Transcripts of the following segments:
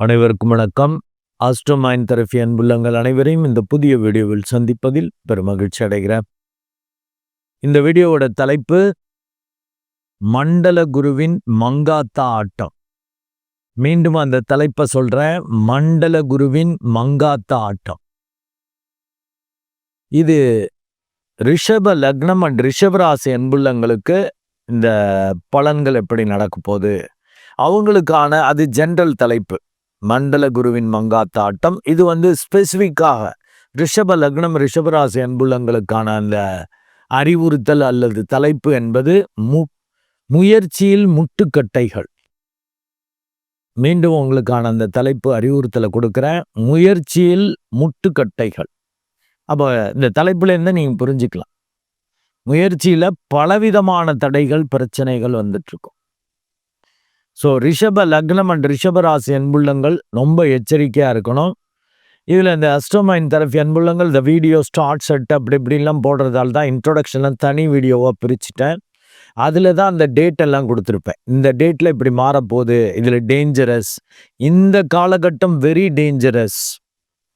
அனைவருக்கும் வணக்கம். ஆஸ்ட்ரோமைன் தெரபி அன்புள்ளங்கள் அனைவரையும் இந்த புதிய வீடியோவில் சந்திப்பதில் பெருமகிழ்ச்சி அடைகிறேன். இந்த வீடியோவோட தலைப்பு மண்டல குருவின் மங்காத்தா ஆட்டம். மீண்டும் அந்த தலைப்பை சொல்றேன் மண்டல குருவின் மங்காத்தா ஆட்டம். இது ரிஷப லக்னம் அண்ட் ரிஷபராசி அன்புள்ளங்களுக்கு இந்த பலன்கள் எப்படி நடக்க போகுது? அவங்களுக்கான அது ஜென்ரல் தலைப்பு. மண்டல குருவின் மங்காத்தாட்டம். இது வந்து ஸ்பெசிஃபிக்காக ரிஷப லக்னம் ரிஷபராசி அன்புள்ளங்களுக்கான அந்த அறிவுறுத்தல் அல்லது தலைப்பு என்பது மு முயற்சியில் முட்டுக்கட்டைகள். மீண்டும் உங்களுக்கான அந்த தலைப்பு அறிவுறுத்தலை கொடுக்குறேன். முயற்சியில் முட்டுக்கட்டைகள். அப்போ இந்த தலைப்புல நீங்கள் நீங்க புரிஞ்சுக்கலாம். முயற்சியில பலவிதமான தடைகள் பிரச்சனைகள் வந்துட்டு இருக்கும் ஸோ ரிஷப லக்னம் அண்ட் ரிஷப ராசி அன்புள்ளங்கள் ரொம்ப எச்சரிக்கையாக இருக்கணும். இதில் இந்த அஸ்ட்ரோமைன் தெரப்பி அன்புள்ளங்கள் இந்த வீடியோ ஸ்டார்ட் செட் அப்படி இப்படிலாம் போடுறதால தான் இன்ட்ரொடக்ஷன்லாம் தனி வீடியோவாக பிரிச்சுட்டேன். அதில் தான் அந்த டேட்டெல்லாம் கொடுத்துருப்பேன். இந்த டேட்டில் இப்படி மாறப்போகுது இதில் டேஞ்சரஸ் இந்த காலகட்டம் வெரி டேஞ்சரஸ்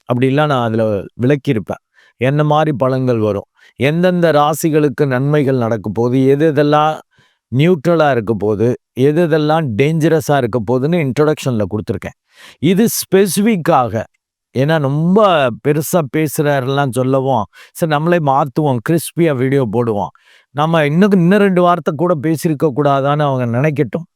அப்படிலாம் நான் அதில் விளக்கியிருப்பேன். என்ன மாதிரி பலன்கள் வரும்? எந்தெந்த ராசிகளுக்கு நன்மைகள் நடக்க போகுது? எது இதெல்லாம் நியூட்ரலாக இருக்க போது எது எதெல்லாம் டேஞ்சரஸாக இருக்க போதுன்னு இன்ட்ரொடக்ஷனில் கொடுத்துருக்கேன். இது ஸ்பெசிஃபிக்காக ஏன்னா ரொம்ப பெருசாக பேசுகிறாரெல்லாம் சொல்லவும் சரி நம்மளே மாற்றுவோம் கிறிஸ்பியாக வீடியோ போடுவோம். நம்ம இன்னும் இன்னும் ரெண்டு வார்த்தை கூட பேசியிருக்க கூடாதான்னு அவங்க நினைக்கட்டும்.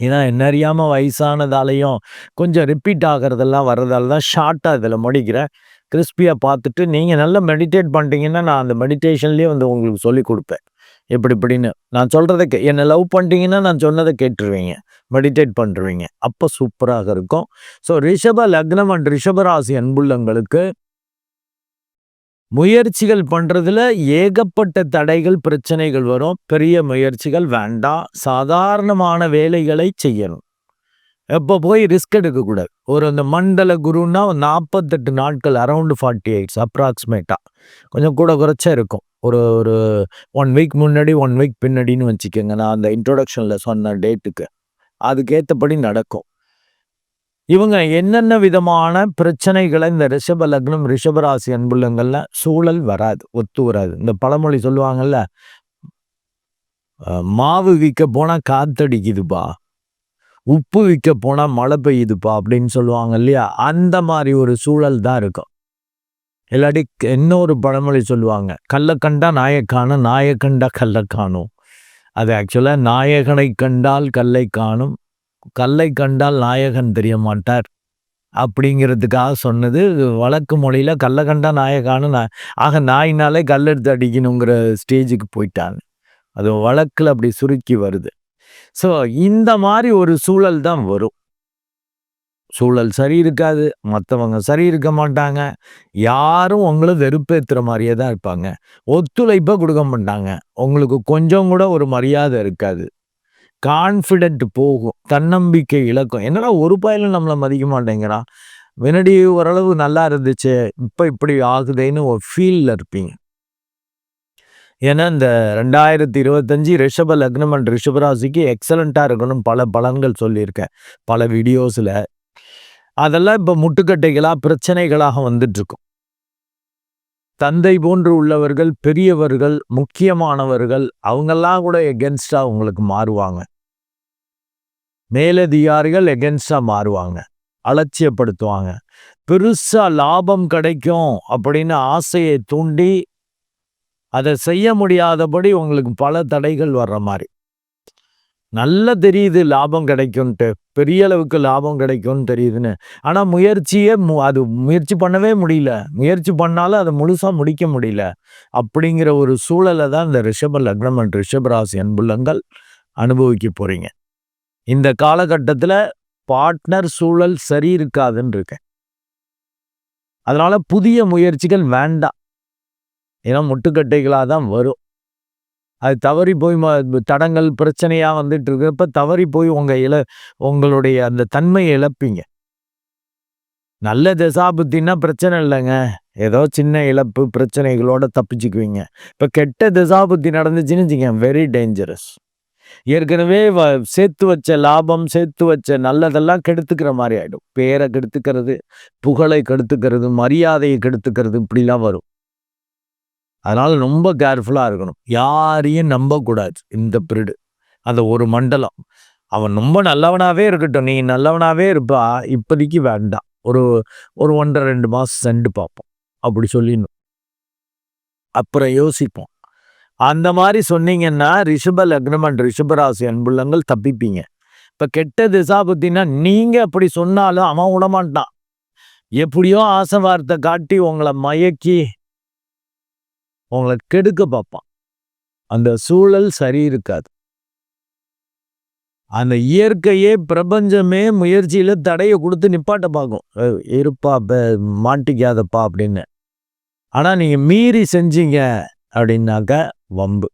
ஏன்னா என்னறியாமல் வயசானதாலையும் கொஞ்சம் ரிப்பீட் ஆகிறதெல்லாம் வர்றதால தான் ஷார்ட்டாக இதில் முடிக்கிறேன். கிறிஸ்பியாக பார்த்துட்டு நீங்கள் நல்லா மெடிடேட் பண்ணிட்டீங்கன்னா நான் அந்த மெடிடேஷன்லேயே வந்து உங்களுக்கு சொல்லி கொடுப்பேன். இப்படி இப்படின்னு. நான் சொல்கிறத கே என்னை லவ் பண்ணிட்டீங்கன்னா நான் சொன்னதை கேட்டுருவீங்க. மெடிடேட் பண்ணுருவீங்க அப்போ சூப்பராக இருக்கும். ஸோ ரிஷப லக்னம் அண்ட் ரிஷபராசி அன்புள்ளங்களுக்கு முயற்சிகள் பண்ணுறதுல ஏகப்பட்ட தடைகள் பிரச்சனைகள் வரும். பெரிய முயற்சிகள் வேண்டாம். சாதாரணமான வேலைகளை செய்யணும். எப்போ போய் ரிஸ்க் எடுக்கக்கூடாது. ஒரு அந்த மண்டல குருன்னா நாற்பத்தெட்டு நாட்கள் அரௌண்டு ஃபார்ட்டி எயிட்ஸ் அப்ராக்சிமேட்டாக கொஞ்சம் கூட குறைச்சா இருக்கும். ஒரு ஒரு ஒன் வீக் முன்னாடி ஒன் வீக் பின்னாடின்னு வச்சுக்கோங்க. நான் அந்த இன்ட்ரொடக்ஷனில் சொன்ன டேட்டுக்கு அதுக்கேற்றபடி நடக்கும். இவங்க என்னென்ன விதமான பிரச்சனைகளை இந்த ரிஷப லக்னம் ரிஷபராசி அன்புள்ளங்களில் சூழல் வராது ஒத்து வராது. இந்த பழமொழி சொல்லுவாங்கல்ல மாவு விற்க போனால் காத்தடிக்குதுப்பா. உப்பு விற்க போனால் மழை பெய்யுதுப்பா. அப்படின்னு சொல்லுவாங்க இல்லையா? அந்த மாதிரி ஒரு சூழல் தான் இருக்கும். இல்லாட்டி இன்னொரு பழமொழி சொல்லுவாங்க. கல்லை கண்டா நாயக்கானும் நாயக்கண்டா கல்லை காணும் அது ஆக்சுவலாக நாயகனை கண்டால் கல்லை காணும். கல்லை கண்டால் நாயகன் தெரிய மாட்டார் அப்படிங்கிறதுக்காக சொன்னது வழக்கு மொழியில் கல்லை கண்டா நாயகானு ஆக நாயினாலே கல் எடுத்து அடிக்கணுங்கிற ஸ்டேஜுக்கு போயிட்டாங்க. அது வழக்கில் அப்படி சுருக்கி வருது. ஸோ இந்த மாதிரி ஒரு சூழல் தான் வரும். சூழல் சரி இருக்காது மற்றவங்க சரி இருக்க மாட்டாங்க யாரும் உங்களை வெறுப்பேற்றுற மாதிரியே தான் இருப்பாங்க. ஒத்துழைப்பாக கொடுக்க மாட்டாங்க. உங்களுக்கு கொஞ்சம் கூட ஒரு மரியாதை இருக்காது. கான்ஃபிடென்ட் போகும் தன்னம்பிக்கை இழக்கும். என்னடா ஒரு பயிலும் நம்மளை மதிக்க மாட்டேங்கிறான்? வினடி ஓரளவு நல்லா இருந்துச்சு இப்போ இப்படி ஆகுதேன்னு ஒரு ஃபீலில் இருப்பீங்க. ஏன்னா இந்த ரெண்டாயிரத்தி இருபத்தஞ்சி ரிஷப லக்னம் அண்ட் ரிஷபராசிக்கு எக்ஸலண்ட்டாக இருக்கணும் பல பலன்கள் சொல்லியிருக்கேன். பல வீடியோஸில் அதெல்லாம் இப்போ முட்டுக்கட்டைகளாக பிரச்சனைகளாக வந்துட்டு இருக்கும் தந்தை போன்று உள்ளவர்கள் பெரியவர்கள் முக்கியமானவர்கள் அவங்கெல்லாம் கூட எகென்ஸ்டாக உங்களுக்கு மாறுவாங்க. மேலதிகாரிகள் எகென்ஸ்டாக மாறுவாங்க. அலட்சியப்படுத்துவாங்க. பெருசாக லாபம் கிடைக்கும் அப்படின்னு ஆசையை தூண்டி அதை செய்ய முடியாதபடி உங்களுக்கு பல தடைகள் வர்ற மாதிரி. நல்லா தெரியுது லாபம் கிடைக்கும்ன்ட்டு. பெரிய அளவுக்கு லாபம் கிடைக்கும்னு தெரியுதுன்னு. ஆனால் முயற்சியே மு அது முயற்சி பண்ணவே முடியல. முயற்சி பண்ணாலும் அதை முழுசாக முடிக்க முடியல. அப்படிங்கிற ஒரு சூழலை தான் இந்த ரிஷப லக்னம் அண்ட் ரிஷபராசி அன்புள்ளங்கள் அனுபவிக்க போகிறீங்க இந்த காலகட்டத்தில் பார்ட்னர் சூழல் சரி இருக்காதுன்னு இருக்கேன். அதனால் புதிய முயற்சிகள் வேண்டாம். ஏன்னா முட்டுக்கட்டைகளாக தான் வரும். அது தவறி போய் தடங்கள் பிரச்சனையாக வந்துட்டு இருக்கிறப்ப தவறி போய் உங்கள் இல உங்களுடைய அந்த தன்மையை இழப்பீங்க. நல்ல திசாபுத்தின்னா பிரச்சனை இல்லைங்க. ஏதோ சின்ன இழப்பு பிரச்சனைகளோட தப்பிச்சுக்குவீங்க. இப்போ கெட்ட திசாபுத்தி நடந்துச்சுன்னு வச்சுங்க வெரி டேஞ்சரஸ் ஏற்கனவே வ சேர்த்து வச்ச லாபம், சேர்த்து வச்ச நல்லதெல்லாம் கெடுத்துக்கிற மாதிரி ஆகிடும் பேரை கெடுத்துக்கிறது, புகழை கெடுத்துக்கிறது, மரியாதையை கெடுத்துக்கிறது இப்படிலாம் வரும். அதனால் ரொம்ப கேர்ஃபுல்லாக இருக்கணும். யாரையும் நம்பக்கூடாது இந்த பீரியடு. அந்த ஒரு மண்டலம். அவன் ரொம்ப நல்லவனாகவே இருக்கட்டும். நீ நல்லவனாகவே இருப்பா. இப்போதைக்கு வேண்டாம். ஒரு ஒரு ஒன்றரை ரெண்டு மாதம் சென்று பார்ப்போம். அப்படி சொல்லிடணும். அப்புறம் யோசிப்போம். அந்த மாதிரி சொன்னீங்கன்னா, ரிஷப லக்னம் அண்ட் ரிஷபராசி அன்புள்ளங்கள் தப்பிப்பீங்க. இப்போ கெட்ட திசாவை பற்றினா நீங்கள் அப்படி சொன்னாலும் அவன் விடமாட்டான். எப்படியோ ஆசை வார்த்தை காட்டி உங்களை மயக்கி உங்கள கெடுக்க பார்ப்பான். அந்த சூழல் சரி இருக்காது. அந்த இயற்கையே, பிரபஞ்சமே முயற்சியில தடைய கொடுத்து நிப்பாட்ட பார்க்கும். இருப்பா மாட்டிக்காதப்பா" அப்படின்னு. ஆனா நீங்க மீறி செஞ்சீங்க அப்படின்னாக்க வம்பு.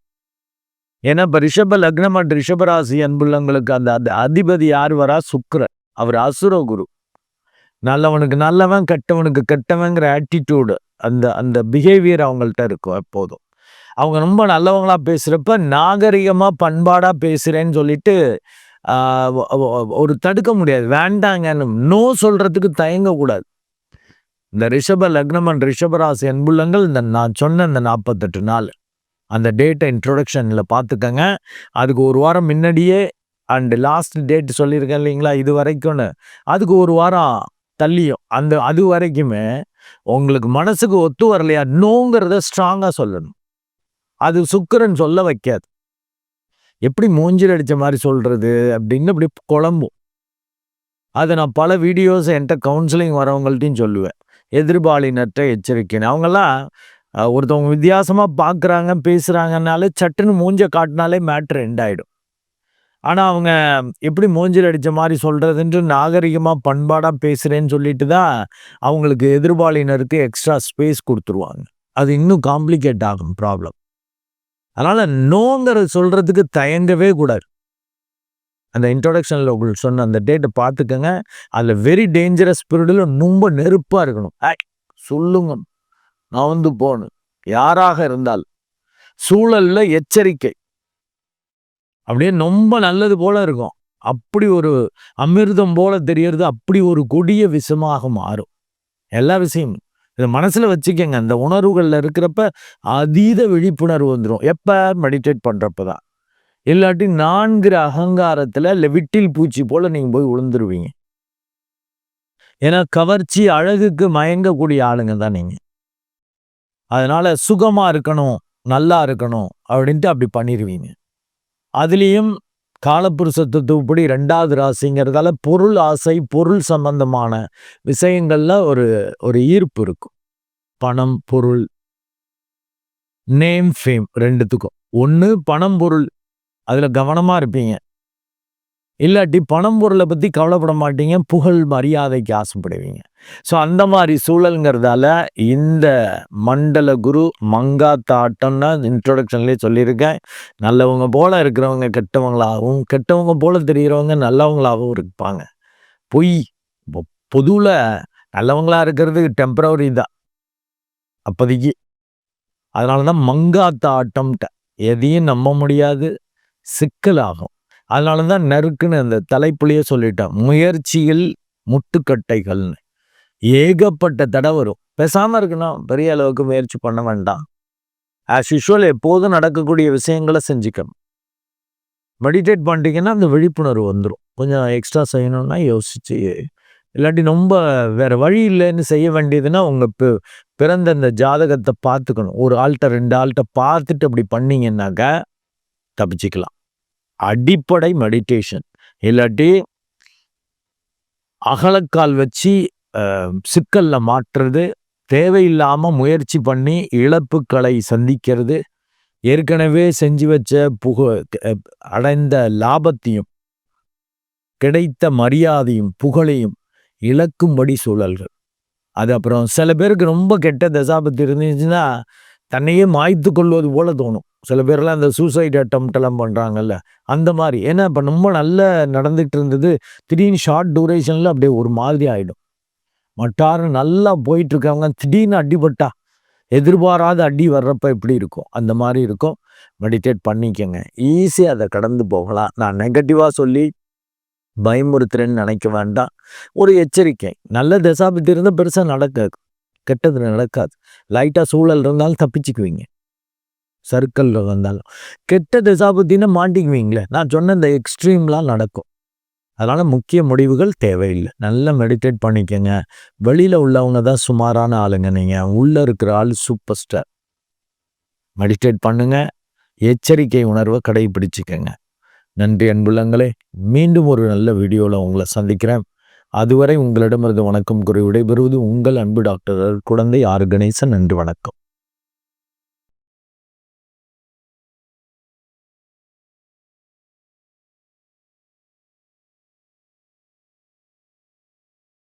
ஏன்னா இப்போ ரிஷப லக்னம் மற்றும் ரிஷபராசி அன்புள்ளங்களுக்கு அந்த அந்த அதிபதி யார் வரா? சுக்கரன் அவர் அசுர குரு. நல்லவனுக்கு நல்லவன், கெட்டவனுக்கு கெட்டவங்கிற ஆட்டிடியூடு அந்த அந்த பிஹேவியர் அவங்கள்ட்ட இருக்கும் எப்போதும். அவங்க ரொம்ப நல்லவங்களாக பேசுகிறப்ப நாகரிகமாக பண்பாடாக பேசுகிறேன்னு சொல்லிட்டு, ஒரு தடுக்க முடியாது. வேண்டாங்கன்னு நோ சொல்கிறதுக்கு தயங்கக்கூடாது. இந்த ரிஷப லக்னம் அண்ட் ரிஷபராசி அன்புள்ளங்கள் இந்த நான் சொன்ன இந்த 48 நாள். அந்த டேட்டை இன்ட்ரொடக்ஷனில் பார்த்துக்கங்க. அதுக்கு ஒரு வாரம் முன்னாடியே அண்டு லாஸ்ட் டேட் சொல்லியிருக்கேன் இல்லைங்களா? இது வரைக்கும்னு அதுக்கு ஒரு வாரம் தள்ளியும். அந்த அது வரைக்குமே உங்களுக்கு மனசுக்கு ஒத்து வரலையா? நோங்கிறத ஸ்ட்ராங்காக சொல்லணும். அது சுக்கிரன் சொல்ல வைக்காது. எப்படி மூஞ்சில் அடித்த மாதிரி சொல்கிறது அப்படின்னு அப்படி குழம்பும். அதை நான் பல வீடியோஸ் என்கிட்ட கவுன்சிலிங் வரவங்கள்ட்டையும் சொல்லுவேன். எதிர்பாலினர்ட்ட எச்சரிக்கைன்னு. அவங்கெல்லாம் ஒருத்தவங்க வித்தியாசமாக பார்க்குறாங்க, பேசுகிறாங்கனாலே சட்டுன்னு மூஞ்ச காட்டினாலே மேட்ரு எண்ட் ஆகிடும் ஆனால் அவங்க எப்படி மூஞ்சில் அடித்த மாதிரி சொல்கிறதுன்ட்டு நாகரிகமாக பண்பாடாக பேசுகிறேன்னு சொல்லிட்டு தான் அவங்களுக்கு எதிர்பாலினருக்கு எக்ஸ்ட்ரா ஸ்பேஸ் கொடுத்துருவாங்க அது இன்னும் காம்ப்ளிகேட் ஆகும் ப்ராப்ளம். அதனால் நோங்கிறத சொல்கிறதுக்கு தயங்கவே கூடாது. அந்த இன்ட்ரோடக்ஷன்ல உங்களுக்கு சொன்ன அந்த டேட்டை பார்த்துக்கோங்க அதில் வெரி டேஞ்சரஸ் பீரியடில் ரொம்ப நெருப்பாக இருக்கணும். "ஏய் சொல்லுங்க. வந்து போகணும் யாராக இருந்தால் சூழலில் எச்சரிக்கை. அப்படியே ரொம்ப நல்லது போல இருக்கும். அப்படி ஒரு அமிர்தம் போல தெரியறது, அப்படி ஒரு கொடிய விஷமாக மாறும். எல்லா விஷயமும். இதை மனசில் வச்சுக்கோங்க அந்த உணர்வுகளில் இருக்கிறப்ப அதீத விழிப்புணர்வு வந்துடும் எப்போ மெடிடேட் பண்ணுறப்ப தான். இல்லாட்டி நான்கிற இல்லை விட்டில் பூச்சி போல் நீங்கள் போய் விழுந்துருவீங்க. ஏன்னா கவர்ச்சி, அழகுக்கு மயங்கக்கூடிய ஆளுங்க தான் நீங்கள் அதனால் சுகமாக இருக்கணும், நல்லா இருக்கணும் அப்படின்ட்டு அப்படி பண்ணிடுவீங்க அதுலேயும் காலபுருஷ தத்துவப்படி 2வது ராசிங்கிறதால பொருள் ஆசை, பொருள் சம்பந்தமான விஷயங்களில் ஒரு ஒரு ஈர்ப்பு இருக்கும். பணம், பொருள். நேம், ஃபேம் ரெண்டுத்துக்கும் ஒன்று பணம், பொருள். அதில் கவனமாக இருப்பீங்க. இல்லாட்டி பணம், பொருளை பற்றி கவலைப்பட மாட்டீங்க. புகழ், மரியாதைக்கு ஆசைப்படுவீங்க. ஸோ அந்த மாதிரி சூழலுங்கிறதால இந்த மண்டல குரு மங்காத்தாட்டம்னா இன்ட்ரொடக்ஷன்லேயே சொல்லியிருக்கேன். நல்லவங்க போல இருக்கிறவங்க கெட்டவங்களாகவும், கெட்டவங்க போல தெரிகிறவங்க நல்லவங்களாகவும் இருப்பாங்க. பொய். பொதுவில் நல்லவங்களாக இருக்கிறது டெம்பரவரி தான். அப்போதைக்கு. அதனால தான் மங்காத்த ஆட்டம்ட்ட எதையும் நம்ப முடியாது. சிக்கலாகும். அதனால தான் நறுக்குன்னு அந்த தலைப்புலையே சொல்லிட்டேன். முயற்சியில் முட்டுக்கட்டைகள்னு. ஏகப்பட்ட தடை வரும். பேசாமல் இருக்கணும். பெரிய அளவுக்கு முயற்சி பண்ண வேண்டாம். ஆஸ் யூஷுவல் எப்போதும் நடக்கக்கூடிய விஷயங்கள செஞ்சுக்கணும். மெடிடேட் பண்ணிட்டீங்கன்னா, அந்த விழிப்புணர்வு வந்துடும் கொஞ்சம் எக்ஸ்ட்ரா செய்யணும்னா யோசிச்சு, இல்லாட்டி ரொம்ப வேற வழி இல்லைன்னு செய்ய வேண்டியதுன்னா, உங்க பிறந்த இந்த ஜாதகத்தை பார்த்துக்கணும். ஒரு ஆள்கிட்ட ரெண்டு ஆள்கிட்ட பார்த்துட்டு அப்படி பண்ணீங்கன்னாக்க, தப்பிச்சிக்கலாம் அடிப்படை மெடிடேஷன். இல்லாட்டி அகலக்கால் வச்சு சிக்கலில் மாற்றுறது தேவையில்லாமல் முயற்சி பண்ணி இழப்புக்களை சந்திக்கிறது, ஏற்கனவே செஞ்சு வச்ச புக அடைந்த லாபத்தையும், கிடைத்த மரியாதையும், புகழையும் இழக்கும்படி சூழல்கள். அது அப்புறம் சில பேருக்கு ரொம்ப கெட்ட தசாபத்து இருந்துச்சுன்னா, தன்னையே மாய்த்து கொள்வது போல தோணும். சில பேர்லாம் அந்த சூசைட் அட்டெம்ப்ட் எல்லாம் அந்த மாதிரி. ஏன்னா இப்போ ரொம்ப நல்லா நடந்துகிட்டு இருந்தது. திடீர்னு ஷார்ட் டூரேஷனில் அப்படியே ஒரு மாதிரி ஆகிடும் மட்டார்னு நல்லா போயிட்டுருக்காங்க திடீர்னு அடிபட்டா, எதிர்பாராத அடி வர்றப்ப எப்படி இருக்கும்? அந்த மாதிரி இருக்கும். மெடிடேட் பண்ணிக்கோங்க. ஈஸியாக அதை கடந்து போகலாம். நான் நெகட்டிவாக சொல்லி பயமுறுத்துறேன்னு நினைக்க வேண்டாம். ஒரு எச்சரிக்கை. நல்ல தசாபத்தி இருந்தால் பெருசாக நடக்காது. கெட்டது நடக்காது. லைட்டாக சூழல் இருந்தாலும் தப்பிச்சுக்குவீங்க. சர்க்கிளில் வந்தாலும். கெட்ட திசாபுத்தின்னு மாட்டிக்குவீங்களே நான் சொன்ன இந்த எக்ஸ்ட்ரீம்லாம் நடக்கும். அதனால் முக்கிய முடிவுகள் தேவையில்லை. நல்லா மெடிடேட் பண்ணிக்கோங்க. வெளியில் உள்ளவங்க தான் சுமாரான ஆளுங்க நீங்கள் உள்ளே இருக்கிற ஆள் சூப்பர் ஸ்டார். மெடிடேட் பண்ணுங்கள் எச்சரிக்கை உணர்வை கடைபிடிச்சிக்கங்க நன்றி அன்புள்ளங்களே. மீண்டும் ஒரு நல்ல வீடியோவில் உங்களை சந்திக்கிறேன். அதுவரை உங்களிடமிருந்து வணக்கம் கூறி விடைபெறுவது உங்கள் அன்பு டாக்டர் குழந்தை ஆர் கணேசன். நன்றி வணக்கம்.